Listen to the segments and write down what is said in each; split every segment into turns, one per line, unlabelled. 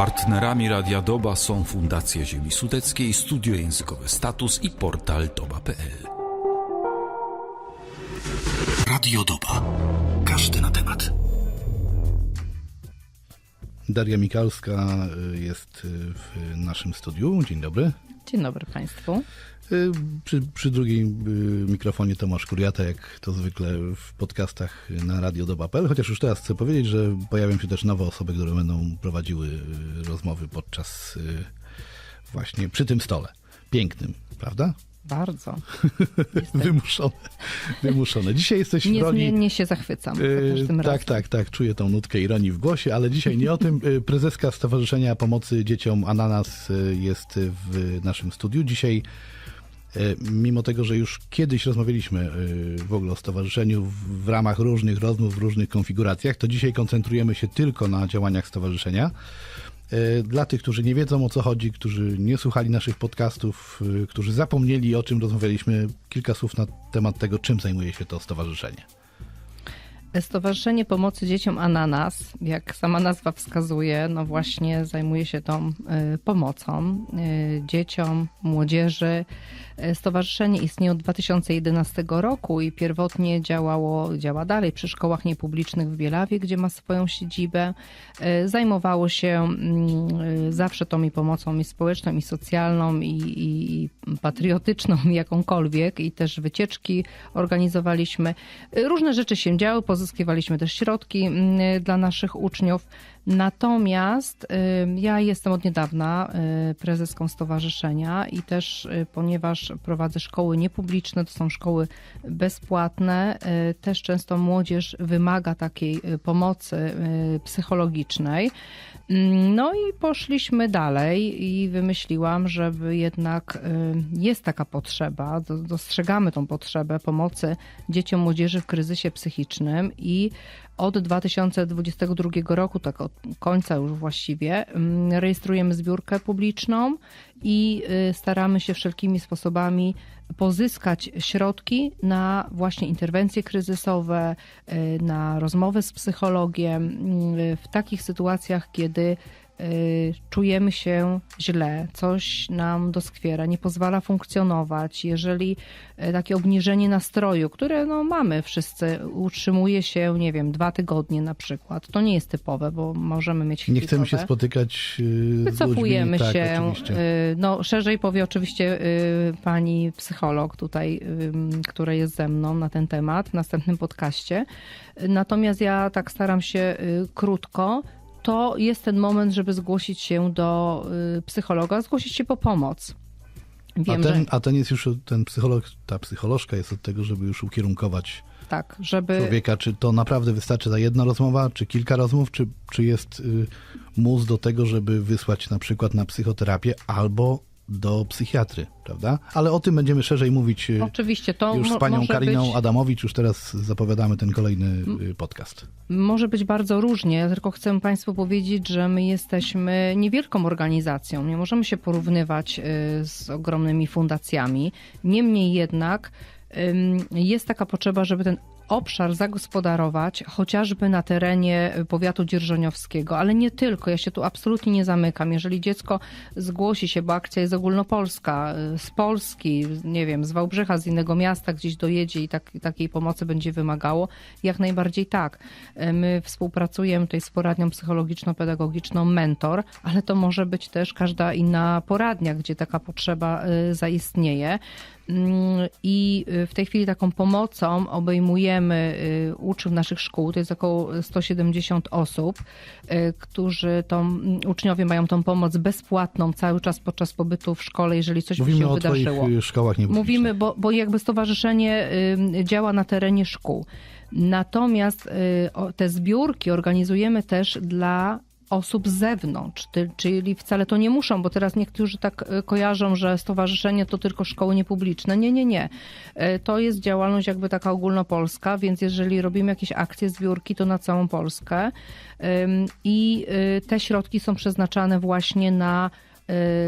Partnerami Radia Doba są Fundacja Ziemi Sudeckiej, Studio Językowe Status i portal doba.pl. Radio Doba. Każdy na temat.
Daria Mikalska y, jest y, w naszym studiu. Dzień dobry.
Dzień dobry Państwu.
Y, Przy, przy drugim y, mikrofonie Tomasz Kuriata, jak to zwykle w podcastach na Radio Doba.pl. Chociaż już teraz chcę powiedzieć, że pojawią się też nowe osoby, które będą prowadziły y, rozmowy podczas właśnie przy tym stole. Pięknym, prawda?
Bardzo.
Wymuszone. Wymuszone. Dzisiaj jesteś w roli...
Niezmiennie się zachwycam za każdym
tak,
razem.
tak, tak. Czuję tą nutkę ironii w głosie, ale dzisiaj nie o tym. Yy, Prezeska Stowarzyszenia Pomocy Dzieciom Ananas yy, jest w naszym studiu. Dzisiaj, mimo tego, że już kiedyś rozmawialiśmy w ogóle o stowarzyszeniu w ramach różnych rozmów, w różnych konfiguracjach, to dzisiaj koncentrujemy się tylko na działaniach stowarzyszenia. Yy, Dla tych, którzy nie wiedzą o co chodzi, którzy nie słuchali naszych podcastów, yy, którzy zapomnieli o czym rozmawialiśmy, kilka słów na temat tego, czym zajmuje się to stowarzyszenie.
Stowarzyszenie Pomocy Dzieciom Ananas, jak sama nazwa wskazuje, no właśnie zajmuje się tą y, pomocą dzieciom, młodzieży. Y, Stowarzyszenie istnieje od 2011 roku i pierwotnie działało, działa dalej przy szkołach niepublicznych w Bielawie, gdzie ma swoją siedzibę. Y, Zajmowało się mm, y, zawsze tą i pomocą i społeczną, i socjalną, i, i, i patriotyczną, jakąkolwiek, i też wycieczki organizowaliśmy. Różne rzeczy się działy, pozyskiwaliśmy też środki mm, dla naszych uczniów. Natomiast ja jestem od niedawna y, prezeską stowarzyszenia i też, y, ponieważ prowadzę szkoły niepubliczne, to są szkoły bezpłatne, y, też często młodzież wymaga takiej pomocy psychologicznej. Mm, No i poszliśmy dalej i wymyśliłam, żeby jednak jest taka potrzeba, do- dostrzegamy tą potrzebę pomocy dzieciom, młodzieży w kryzysie psychicznym i od 2022 roku, tak końca już właściwie, mm, rejestrujemy zbiórkę publiczną i y, staramy się wszelkimi sposobami pozyskać środki na właśnie interwencje kryzysowe, y, na rozmowę z psychologiem y, w takich sytuacjach, kiedy czujemy się źle, coś nam doskwiera, nie pozwala funkcjonować, jeżeli y, takie obniżenie nastroju, które no, mamy wszyscy, utrzymuje się, nie wiem, dwa tygodnie na przykład, to nie jest typowe, bo możemy mieć
Nie chcemy się
chwilowe.
spotykać yy, z
Wycofujemy
ludźmi.
się.
Tak, oczywiście.
y, No, szerzej powie oczywiście y, pani psycholog tutaj, y, która jest ze mną na ten temat w następnym podcaście. Natomiast ja tak staram się y, krótko. To jest ten moment, żeby zgłosić się do y, psychologa, zgłosić się po pomoc.
A
Wiem,
ten,
że
a ten jest już, ten psycholog, ta psycholożka jest od tego, żeby już ukierunkować
tak, żeby
człowieka, czy to naprawdę wystarczy ta jedna rozmowa, czy kilka rozmów, czy, czy jest y, mus do tego, żeby wysłać na przykład na psychoterapię albo do psychiatry, prawda? Ale o tym będziemy szerzej mówić y,
oczywiście to
już z panią Kariną
być...
Adamowicz, już teraz zapowiadamy ten kolejny y, podcast.
Może być bardzo różnie, ja tylko chcę Państwu powiedzieć, że my jesteśmy niewielką organizacją. Nie możemy się porównywać y, z ogromnymi fundacjami. Niemniej jednak jest taka potrzeba, żeby ten obszar zagospodarować, chociażby na terenie powiatu dzierżoniowskiego, ale nie tylko. Ja się tu absolutnie nie zamykam. Jeżeli dziecko zgłosi się, bo akcja jest ogólnopolska, y, z Polski, nie wiem, z Wałbrzycha, z innego miasta, gdzieś dojedzie i tak, takiej pomocy będzie wymagało, jak najbardziej tak. Y, My współpracujemy tutaj z poradnią psychologiczno-pedagogiczną Mentor, ale to może być też każda inna poradnia, gdzie taka potrzeba y, zaistnieje. Mm, I y, w tej chwili taką pomocą obejmujemy y, uczniów naszych szkół, to jest około 170 osób, y, którzy tą, mm, uczniowie mają tą pomoc bezpłatną cały czas podczas pobytu w szkole, jeżeli coś
Mówimy
się
o
wydarzyło.
szkołach nie
Mówimy, bo, bo jakby stowarzyszenie działa na terenie szkół. Natomiast te zbiórki organizujemy też dla osób z zewnątrz, czyli wcale to nie muszą, bo teraz niektórzy tak y, kojarzą, że stowarzyszenie to tylko szkoły niepubliczne. Nie, nie, nie. Y, To jest działalność jakby taka ogólnopolska, więc jeżeli robimy jakieś akcje, zbiórki, to na całą Polskę. I y, te środki są przeznaczane właśnie na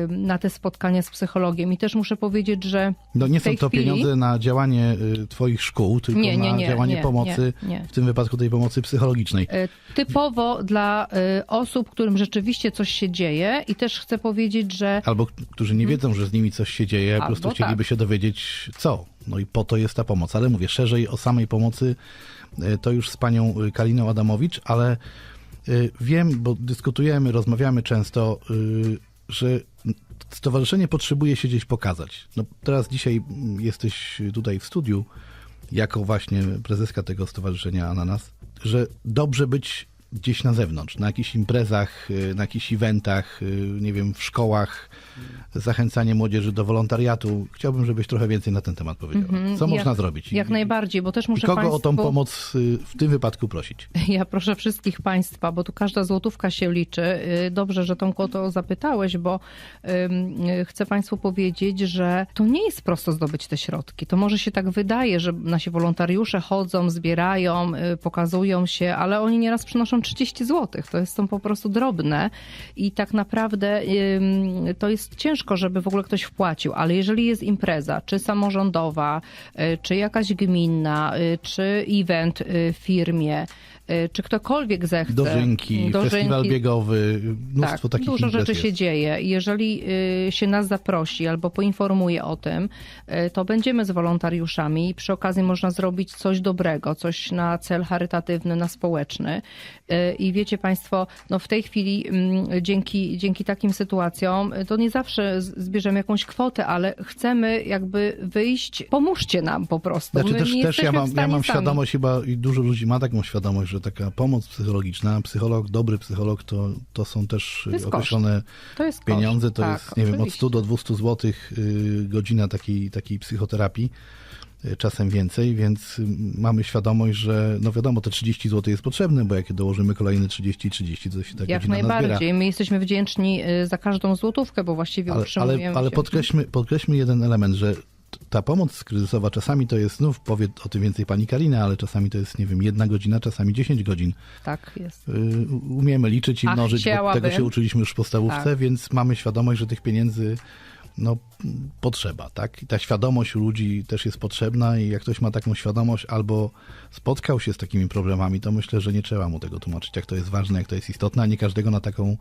na te spotkania z psychologiem. I też muszę powiedzieć, że
No nie są to
chwili...
pieniądze na działanie y, twoich szkół, tylko
Nie, nie,
na
nie,
działanie
nie,
pomocy, w tym wypadku tej pomocy psychologicznej.
Y, Typowo dla y, osób, którym rzeczywiście coś się dzieje i też chcę powiedzieć, że
Albo którzy nie wiedzą, że z nimi coś się dzieje, po
Albo
prostu chcieliby
tak.
się dowiedzieć co. No i po to jest ta pomoc. Ale mówię, szerzej o samej pomocy y, to już z panią y, Kaliną Adamowicz, ale y, wiem, bo dyskutujemy, rozmawiamy często, y, że stowarzyszenie potrzebuje się gdzieś pokazać. No teraz dzisiaj mm, jesteś tutaj w studiu jako właśnie prezeska tego stowarzyszenia Ananas, że dobrze być gdzieś na zewnątrz, na jakichś imprezach, y, na jakichś eventach, y, nie wiem, w szkołach, zachęcanie młodzieży do wolontariatu. Chciałbym, żebyś trochę więcej na ten temat powiedział. Co
Mhm. jak-
można zrobić? I-
jak najbardziej, bo też
I
muszę
kogo
państwu...
o tą pomoc y, w tym wypadku prosić?
Ja proszę wszystkich Państwa, bo tu każda złotówka się liczy. Dobrze, że tą kwotę zapytałeś, bo y, chcę Państwu powiedzieć, że to nie jest prosto zdobyć te środki. To może się tak wydaje, że nasi wolontariusze chodzą, zbierają, pokazują się, ale oni nieraz przynoszą 30 zł. To jest, są po prostu drobne i tak naprawdę to jest ciężko, żeby w ogóle ktoś wpłacił, ale jeżeli jest impreza, czy samorządowa, y, czy jakaś gminna, y, czy event y, w firmie, czy ktokolwiek zechce.
Dożynki, festiwal biegowy, mnóstwo
tak,
takich
dużo rzeczy się
jest.
dzieje. Jeżeli y, się nas zaprosi albo poinformuje o tym, y, to będziemy z wolontariuszami i przy okazji można zrobić coś dobrego, coś na cel charytatywny, na społeczny. Y, I wiecie Państwo, no w tej chwili mm, dzięki, dzięki takim sytuacjom y, to nie zawsze zbierzemy jakąś kwotę, ale chcemy jakby wyjść, pomóżcie nam po prostu.
Znaczy
My
też, też ja mam, ja mam świadomość chyba i dużo ludzi ma taką świadomość, że taka pomoc psychologiczna, psycholog, dobry psycholog to, to są też
koszt.
określone
To
pieniądze, to
Tak,
jest nie wiem, od
oczywiście.
100 do 200 zł y, godzina takiej, takiej psychoterapii, y, czasem więcej, więc y, mamy świadomość, że no wiadomo, te 30 zł jest potrzebne, bo jak dołożymy kolejne 30 30, to się ta
Jak
godzina nazbiera.
najbardziej. My jesteśmy wdzięczni za każdą złotówkę, bo właściwie
Ale, ale, ale podkreślmy, podkreślmy jeden element, że ta pomoc kryzysowa czasami to jest, znów powie o tym więcej pani Karina, ale czasami to jest, nie wiem, jedna godzina, czasami 10 godzin.
Tak jest.
Y, umiemy liczyć i
A
mnożyć, tego się uczyliśmy już w podstawówce,
Tak.
więc mamy świadomość, że tych pieniędzy no, potrzeba, tak? I ta świadomość u ludzi też jest potrzebna i jak ktoś ma taką świadomość albo spotkał się z takimi problemami, to myślę, że nie trzeba mu tego tłumaczyć, jak to jest ważne, jak to jest istotne, a nie każdego na taką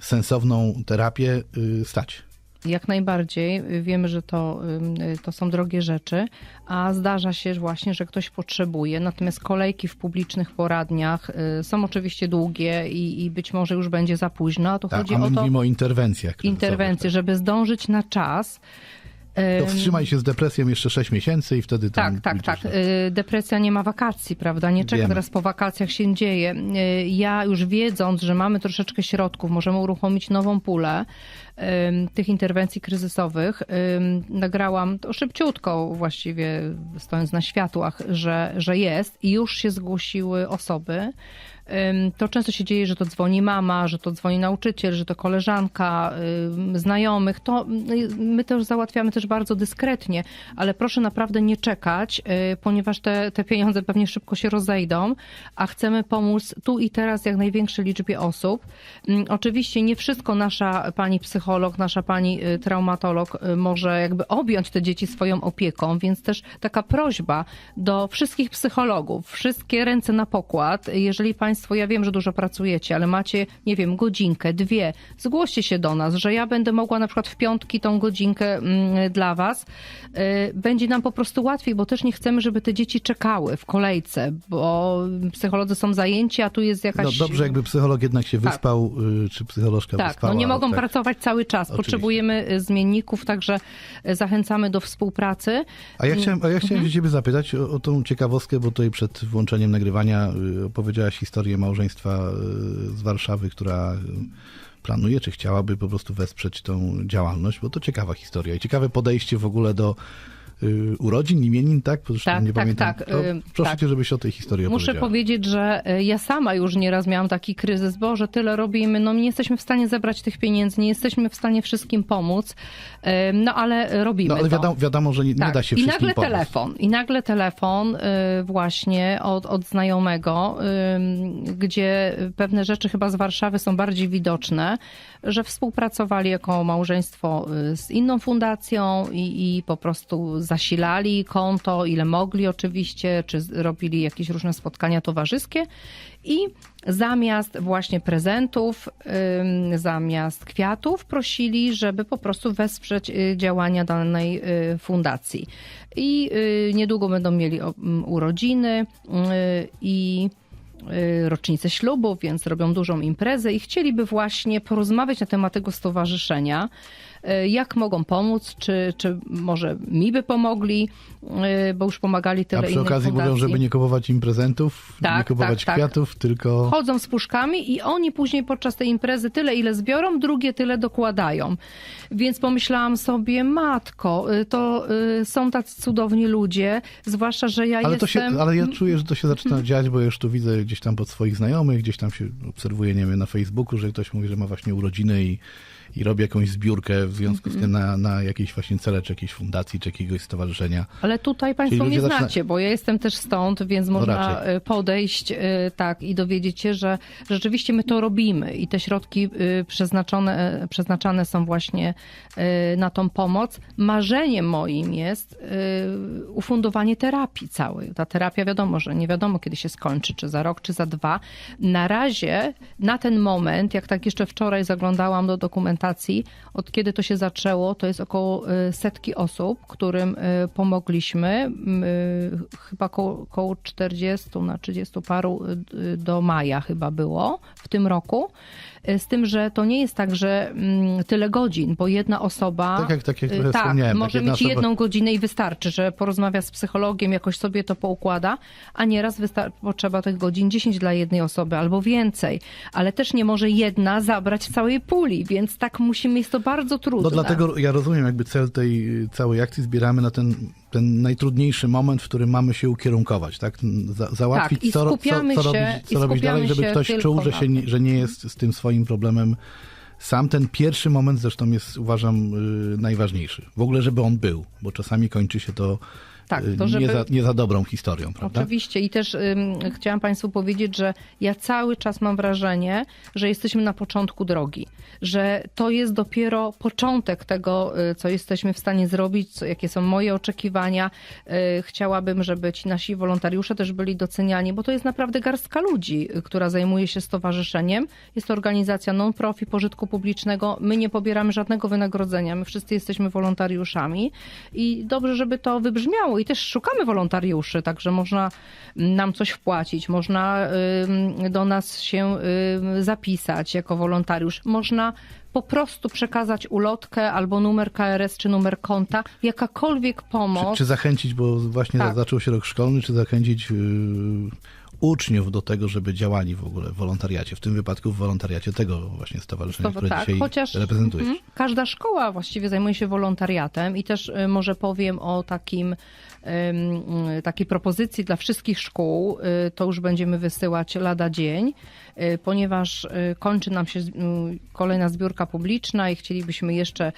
sensowną terapię y, stać.
Jak najbardziej. Wiemy, że to, to są drogie rzeczy, a zdarza się właśnie, że ktoś potrzebuje. Natomiast kolejki w publicznych poradniach y, są oczywiście długie i, i być może już będzie za późno. A tu
Tak,
chodzi
a my
o to
mówimy o interwencjach.
interwencje,
tak.
żeby zdążyć na czas.
To
Ym,
wstrzymaj się z depresją jeszcze 6 miesięcy i wtedy tam
Tak, tak, tak.
na-
Y, Depresja nie ma wakacji, prawda? Nie czeka
Wiemy.
teraz po wakacjach się dzieje. Y, Ja już wiedząc, że mamy troszeczkę środków, możemy uruchomić nową pulę tych interwencji kryzysowych. Nagrałam to szybciutko właściwie, stojąc na światłach, że, że jest i już się zgłosiły osoby. To często się dzieje, że to dzwoni mama, że to dzwoni nauczyciel, że to koleżanka, znajomych. To y, my już załatwiamy też bardzo dyskretnie, ale proszę naprawdę nie czekać, y, ponieważ te, te pieniądze pewnie szybko się rozejdą, a chcemy pomóc tu i teraz jak największej liczbie osób. Oczywiście nie wszystko nasza pani psycholog, nasza pani y, traumatolog może jakby objąć te dzieci swoją opieką, więc też taka prośba do wszystkich psychologów, wszystkie ręce na pokład. Jeżeli Państwo, ja wiem, że dużo pracujecie, ale macie, nie wiem, godzinkę, dwie, zgłoście się do nas, że ja będę mogła na przykład w piątki tą godzinkę mm, dla Was. Y, Będzie nam po prostu łatwiej, bo też nie chcemy, żeby te dzieci czekały w kolejce, bo psycholodzy są zajęci, a tu jest
No
jakaś...
dobrze, jakby psycholog jednak się
Tak.
wyspał, y, czy psycholożka
Tak,
wyspała.
no nie mogą
tak.
pracować cały czas.
Oczywiście.
Potrzebujemy y, zmienników, także zachęcamy do współpracy.
A ja chciałem, a ja
Mhm.
chciałem się ciebie zapytać o, o tą ciekawostkę, bo tutaj przed włączeniem nagrywania opowiedziałaś historię małżeństwa y, z Warszawy, która y, planuje, czy chciałaby po prostu wesprzeć tą działalność, bo to ciekawa historia i ciekawe podejście w ogóle do urodzin, imienin, tak? Bo
Tak,
nie
tak,
pamiętam.
tak,
To
y,
proszę
tak.
cię, żebyś o tej historii
Muszę powiedzieć, że y, ja sama już nieraz miałam taki kryzys, bo że tyle robimy, no nie jesteśmy w stanie zebrać tych pieniędzy, nie jesteśmy w stanie wszystkim pomóc, y, no ale robimy
No ale
to.
wiadomo, wiadomo że nie, nie
Tak.
da się
I nagle
pomóc.
telefon. I nagle telefon y, właśnie od, od znajomego, y, gdzie pewne rzeczy chyba z Warszawy są bardziej widoczne, że współpracowali jako małżeństwo y, z inną fundacją i, i po prostu zasilali konto, ile mogli oczywiście, czy robili jakieś różne spotkania towarzyskie i zamiast właśnie prezentów, zamiast kwiatów prosili, żeby po prostu wesprzeć y, działania danej y, fundacji. I y, niedługo będą mieli urodziny i rocznicę ślubu, więc robią dużą imprezę i chcieliby właśnie porozmawiać na temat tego stowarzyszenia, jak mogą pomóc, czy, czy może mi by pomogli, y, bo już pomagali tyle
A przy okazji
fundacji.
mówią, żeby nie kupować im prezentów, nie
Tak,
kupować
tak, tak.
kwiatów, tylko...
Chodzą z puszkami i oni później podczas tej imprezy tyle, ile zbiorą, drugie tyle dokładają. Więc pomyślałam sobie, matko, y, to y, są tacy cudowni ludzie, zwłaszcza, że ja
Ale, to się,
jestem...
ale ja czuję, że to się zaczyna dziać, bo już tu widzę gdzieś tam pod swoich znajomych, gdzieś tam się obserwuje, nie wiem, na Facebooku, że ktoś mówi, że ma właśnie urodziny i, i robi jakąś zbiórkę w związku z tym na, na jakieś właśnie cele, czy jakiejś fundacji, czy jakiegoś stowarzyszenia.
Ale tutaj Państwo mnie
zaczyna-
znacie, bo ja jestem też stąd, więc można
raczej.
y, podejść y, tak i dowiedzieć się, że rzeczywiście my to robimy i te środki y, przeznaczone, przeznaczane są właśnie na tą pomoc. Marzeniem moim jest ufundowanie terapii całej. Ta terapia wiadomo, że nie wiadomo kiedy się skończy, czy za rok, czy za dwa. Na razie, na ten moment, jak tak jeszcze wczoraj zaglądałam do od kiedy to się zaczęło, to jest około y, setki osób, którym y, pomogliśmy. Y, Chyba koło, koło 40 na 30 paru do maja chyba było w tym roku. Y, Z tym, że to nie jest tak, że mm, tyle godzin, bo jedna osoba.
Tak jak- tak jak
y, tak,
tak
może
jedna
mieć
osoba-
jedną godzinę i wystarczy, że porozmawia z psychologiem, jakoś sobie to poukłada, a nieraz wystar- potrzeba tych godzin 10 dla jednej osoby albo więcej. Ale też nie może jedna zabrać całej puli, więc tak musimy, jest to bardzo trudne.
No dlatego ja rozumiem jakby cel tej y, całej akcji, zbieramy na ten, ten najtrudniejszy moment, w którym mamy się ukierunkować, tak? Za, załatwić,
Tak, i
co, co, co robić, co robić dalej, żeby ktoś czuł, że, się nie, że nie jest z tym swoim problemem sam. Ten pierwszy moment zresztą jest, uważam, y, najważniejszy. W ogóle, żeby on był, bo czasami kończy się to,
Tak,
y,
to żeby-
nie, za, nie za dobrą historią, prawda?
Oczywiście i też chciałam Państwu powiedzieć, że ja cały czas mam wrażenie, że jesteśmy na początku drogi, że to jest dopiero początek tego, y, co jesteśmy w stanie zrobić, co, jakie są moje oczekiwania. Y, Chciałabym, żeby ci nasi wolontariusze też byli doceniani, bo to jest naprawdę garstka ludzi, która zajmuje się stowarzyszeniem. Jest to organizacja non-profit, pożytku publicznego. My nie pobieramy żadnego wynagrodzenia, my wszyscy jesteśmy wolontariuszami i dobrze, żeby to wybrzmiało i też szukamy wolontariuszy, także można nam coś wpłacić, można do nas się zapisać jako wolontariusz, można po prostu przekazać ulotkę albo numer KRS czy numer konta, jakakolwiek pomoc.
Czy, czy zachęcić, bo właśnie
Tak.
zaczął się rok szkolny, czy zachęcić yy, uczniów do tego, żeby działali w ogóle w wolontariacie, w tym wypadku w wolontariacie tego właśnie stowarzyszenia,
To
które
tak,
dzisiaj
chociaż
reprezentujesz.
mhm, każda szkoła właściwie zajmuje się wolontariatem i też y, może powiem o takim, y, takiej propozycji dla wszystkich szkół. Y, To już będziemy wysyłać lada dzień, ponieważ kończy nam się kolejna zbiórka publiczna i chcielibyśmy jeszcze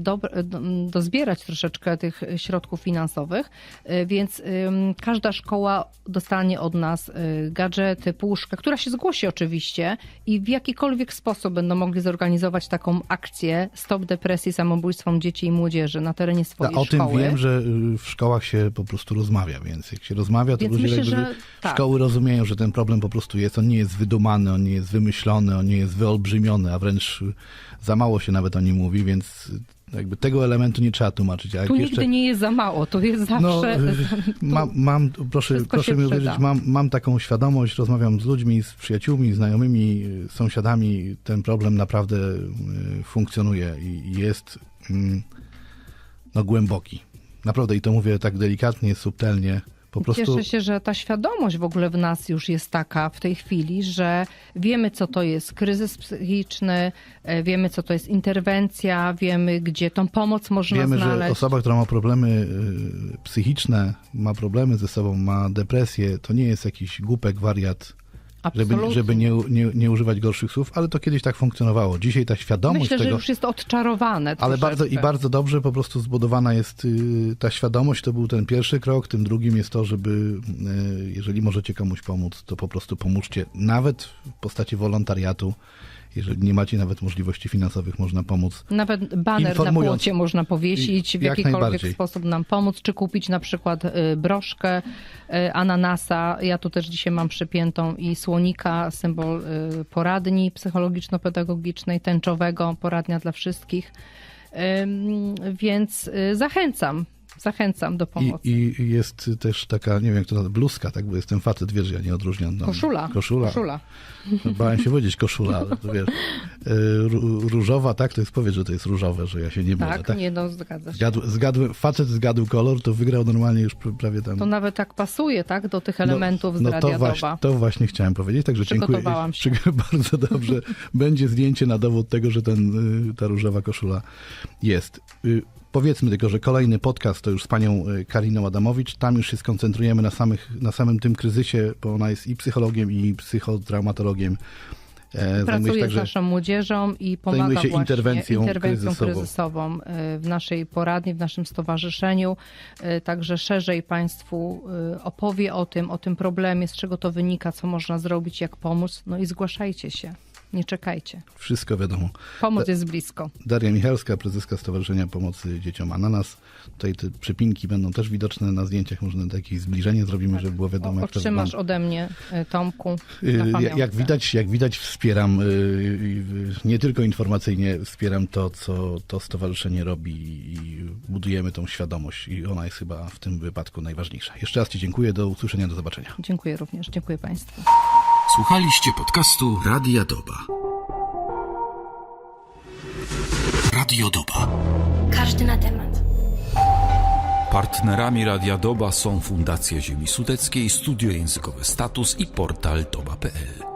do, do, dozbierać troszeczkę tych środków finansowych, więc każda szkoła dostanie od nas gadżety, puszkę, która się zgłosi oczywiście i w jakikolwiek sposób będą mogli zorganizować taką akcję Stop Depresji Samobójstwom Dzieci i Młodzieży na terenie swojej
A o tym
szkoły.
wiem, że y, w szkołach się po prostu rozmawia, więc jak się rozmawia, to
Więc
ludzie
myślę,
jakby
że tak.
szkoły rozumieją, że ten problem po prostu jest, on nie jest wydumany, on nie jest wymyślony, on nie jest wyolbrzymiony, a wręcz y, za mało się nawet o nim mówi, więc y, jakby tego elementu nie trzeba tłumaczyć. A
Tu
jeszcze...
nigdy nie jest za mało, to jest zawsze...
No, mam, mam, proszę, proszę mi uwierzyć, mam, mam taką świadomość, rozmawiam z ludźmi, z przyjaciółmi, znajomymi, y, sąsiadami, ten problem naprawdę y, funkcjonuje i jest mm, no, głęboki. Naprawdę i to mówię tak delikatnie, subtelnie, prostu
Cieszę się, że ta świadomość w ogóle w nas już jest taka w tej chwili, że wiemy, co to jest kryzys psychiczny, e, wiemy, co to jest interwencja, wiemy, gdzie tą pomoc można
wiemy,
znaleźć.
że osoba, która ma problemy y, psychiczne, ma problemy ze sobą, ma depresję, to nie jest jakiś głupek, wariat,
Absolutnie.
żeby nie, nie, nie używać gorszych słów, ale to kiedyś tak funkcjonowało. Dzisiaj ta świadomość
Myślę,
tego...
że już jest odczarowane.
Ale bardzo i bardzo dobrze po prostu zbudowana jest y, ta świadomość, to był ten pierwszy krok, tym drugim jest to, żeby y, jeżeli możecie komuś pomóc, to po prostu pomóżcie, nawet w postaci wolontariatu, jeżeli nie macie nawet możliwości finansowych, można pomóc.
Nawet baner na płocie można powiesić, w
Jak
jakikolwiek sposób nam pomóc, czy kupić na przykład y, broszkę y, ananasa. Ja tu też dzisiaj mam przypiętą i słonika, symbol y, poradni psychologiczno-pedagogicznej, tęczowego, poradnia dla wszystkich. Więc zachęcam, zachęcam do
I,
pomocy.
I jest też taka, nie wiem jak to nazywa, bluzka, tak, bo jestem facet, wiesz, ja nie odróżniam. tam-
Koszula.
Koszula.
Koszula.
Bałem się powiedzieć koszula, ale to wiesz, y, ró- różowa, tak, to jest powiedz, że to jest różowe, że ja się nie mylę,
Tak,
tak?
nie no, zgadza się.
Zgadł, zgadł, facet zgadł kolor, to wygrał normalnie już pr- prawie tam.
To nawet tak pasuje, tak, do tych elementów z
no
Radia
to właśnie, to właśnie chciałem powiedzieć, także dziękuję.
Się.
Bardzo dobrze. Będzie zdjęcie na dowód tego, że ten, y, ta różowa koszula jest. Powiedzmy tylko, że kolejny podcast to już z panią y, Kariną Adamowicz. Tam już się skoncentrujemy na, samych, na samym tym kryzysie, bo ona jest i psychologiem, i psychotraumatologiem. E,
Pracuje z
także-
naszą młodzieżą i pomaga
się interwencją
interwencją
kryzysową.
kryzysową y, w naszej poradni, w naszym stowarzyszeniu. Y, Także szerzej Państwu y, opowie o tym, o tym problemie, z czego to wynika, co można zrobić, jak pomóc. No i zgłaszajcie się. Nie czekajcie.
Wszystko wiadomo.
Pomoc jest blisko.
Daria Michalska, prezeska Stowarzyszenia Pomocy Dzieciom Ananas. Tutaj te przypinki będą też widoczne na zdjęciach. Może jakieś zbliżenie zrobimy, żeby było wiadomo,
O,
jak
otrzymasz ode mnie, y, Tomku,
Y, Jak, widać, jak widać wspieram, y, nie tylko informacyjnie, wspieram to, co to stowarzyszenie robi i budujemy tą świadomość i ona jest chyba w tym wypadku najważniejsza. Jeszcze raz Ci dziękuję, do usłyszenia, do zobaczenia.
Dziękuję również. Dziękuję Państwu.
Słuchaliście podcastu Radia Doba. Radio Doba.
Każdy na temat.
Partnerami Radia Doba są Fundacja Ziemi Sudeckiej, Studio Językowe Status i portal doba.pl.